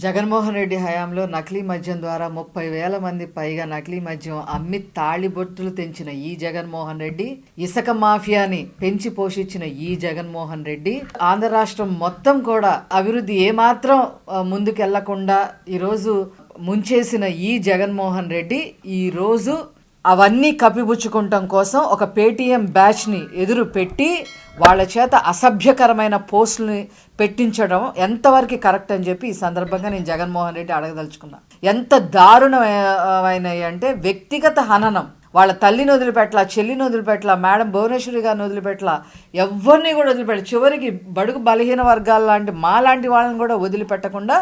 జగన్మోహన్ రెడ్డి హయాంలో నకిలీ మద్యం ద్వారా ముప్పై వేల మంది పైగా నకిలీ మద్యం అమ్మి తాళిబొట్టులు తెంచిన ఈ జగన్మోహన్ రెడ్డి ఇసుక మాఫియాని పెంచి పోషించిన ఈ జగన్మోహన్ రెడ్డి ఆంధ్ర రాష్ట్రం మొత్తం కూడా అభివృద్ధి ఏమాత్రం ముందుకెళ్ళకుండా ఈరోజు ముంచేసిన ఈ జగన్మోహన్ రెడ్డి ఈ రోజు అవన్నీ కప్పిపుచ్చుకుంటాం కోసం ఒక పేటీఎం బ్యాచ్ని ఎదురు పెట్టి వాళ్ళ చేత అసభ్యకరమైన పోస్టుల్ని పెట్టించడం ఎంతవరకు కరెక్ట్ అని చెప్పి ఈ సందర్భంగా నేను జగన్మోహన్ రెడ్డి అడగదలుచుకున్నా. ఎంత దారుణమైనవి అంటే వ్యక్తిగత హననం. వాళ్ళ తల్లిని వదిలిపెట్టలా చెల్లిని వదిలిపెట్టలా మేడం భువనేశ్వరి గారిని వదిలిపెట్టలా ఎవరిని కూడా వదిలిపెట్ట చివరికి బడుగు బలహీన వర్గాల లాంటి మా లాంటి వాళ్ళని కూడా వదిలిపెట్టకుండా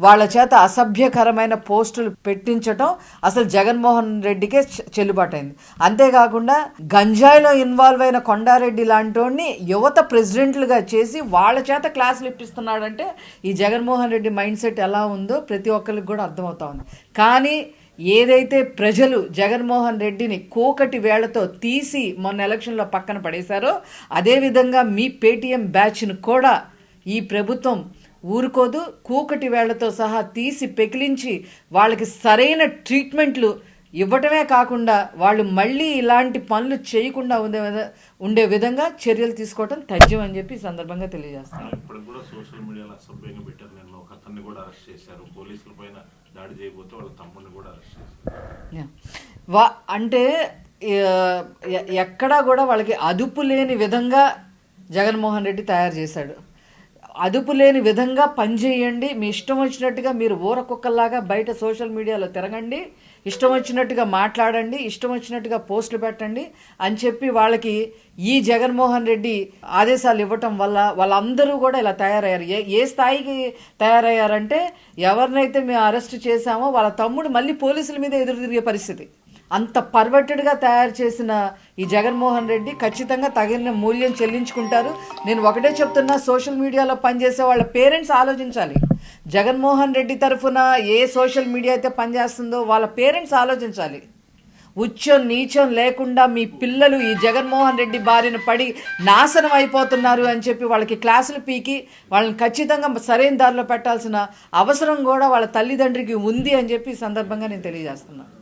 వాళ్ళ చేత అసభ్యకరమైన పోస్టులు పెట్టించటం అసలు జగన్మోహన్ రెడ్డికే చెల్లుబాటైంది. అంతేకాకుండా గంజాయిలో ఇన్వాల్వ్ అయిన కొండారెడ్డి లాంటి యువత ప్రెసిడెంట్లుగా చేసి వాళ్ళ చేత క్లాసులు ఇప్పిస్తున్నాడంటే ఈ జగన్మోహన్ రెడ్డి మైండ్ సెట్ ఎలా ఉందో ప్రతి ఒక్కరికి కూడా అర్థమవుతా ఉంది. కానీ ఏదైతే ప్రజలు జగన్మోహన్ రెడ్డిని కోకటి వేళతో తీసి మొన్న ఎలక్షన్లో పక్కన పడేశారో అదేవిధంగా మీ పేటీఎం బ్యాచ్ను కూడా ఈ ప్రభుత్వం ఊరుకోదు. కూకటి వేళ్ళతో సహా తీసి పెకిలించి వాళ్ళకి సరైన ట్రీట్మెంట్లు ఇవ్వటమే కాకుండా వాళ్ళు మళ్ళీ ఇలాంటి పనులు చేయకుండా ఉండే ఉండే విధంగా చర్యలు తీసుకోవటం తథ్యం అని చెప్పి సందర్భంగా తెలియజేస్తాను. ఇప్పటికి కూడా సోషల్ మీడియాలో అసభ్యంగా పెట్టారు నేను ఒక అతన్ని కూడా అరెస్ట్ చేశారు. పోలీసుల పైన దాడి చేయబోతే వాళ్ళ తమ్ముడిని కూడా అరెస్ట్ చేశారు. వా అంటే ఎక్కడా కూడా వాళ్ళకి అదుపు లేని విధంగా జగన్మోహన్ రెడ్డి తయారు చేశాడు. అదుపు లేని విధంగా పనిచేయండి మీ ఇష్టం వచ్చినట్టుగా మీరు ఊర బయట సోషల్ మీడియాలో తిరగండి. ఇష్టం వచ్చినట్టుగా మాట్లాడండి. ఇష్టం వచ్చినట్టుగా పోస్టులు పెట్టండి అని చెప్పి వాళ్ళకి ఈ జగన్మోహన్ రెడ్డి ఆదేశాలు ఇవ్వటం వల్ల వాళ్ళందరూ కూడా ఇలా తయారయ్యారు. ఏ ఏ స్థాయికి తయారయ్యారంటే ఎవరినైతే మేము అరెస్ట్ చేశామో వాళ్ళ తమ్ముడు మళ్ళీ పోలీసుల మీద ఎదురు తిరిగే పరిస్థితి. అంత పర్వెటెడ్గా తయారు చేసిన ఈ జగన్మోహన్ రెడ్డి ఖచ్చితంగా తగిన మూల్యం చెల్లించుకుంటారు. నేను ఒకటే చెప్తున్నా సోషల్ మీడియాలో పనిచేసే వాళ్ళ పేరెంట్స్ ఆలోచించాలి. జగన్మోహన్ రెడ్డి తరఫున ఏ సోషల్ మీడియా అయితే పనిచేస్తుందో వాళ్ళ పేరెంట్స్ ఆలోచించాలి. ఉచ్చం నీచం లేకుండా మీ పిల్లలు ఈ జగన్మోహన్ రెడ్డి బారిన పడి నాశనం అయిపోతున్నారు అని చెప్పి వాళ్ళకి క్లాసులు పీకి వాళ్ళని ఖచ్చితంగా సరైన దారిలో పెట్టాల్సిన అవసరం కూడా వాళ్ళ తల్లిదండ్రికి ఉంది అని చెప్పి ఈ సందర్భంగా నేను తెలియజేస్తున్నాను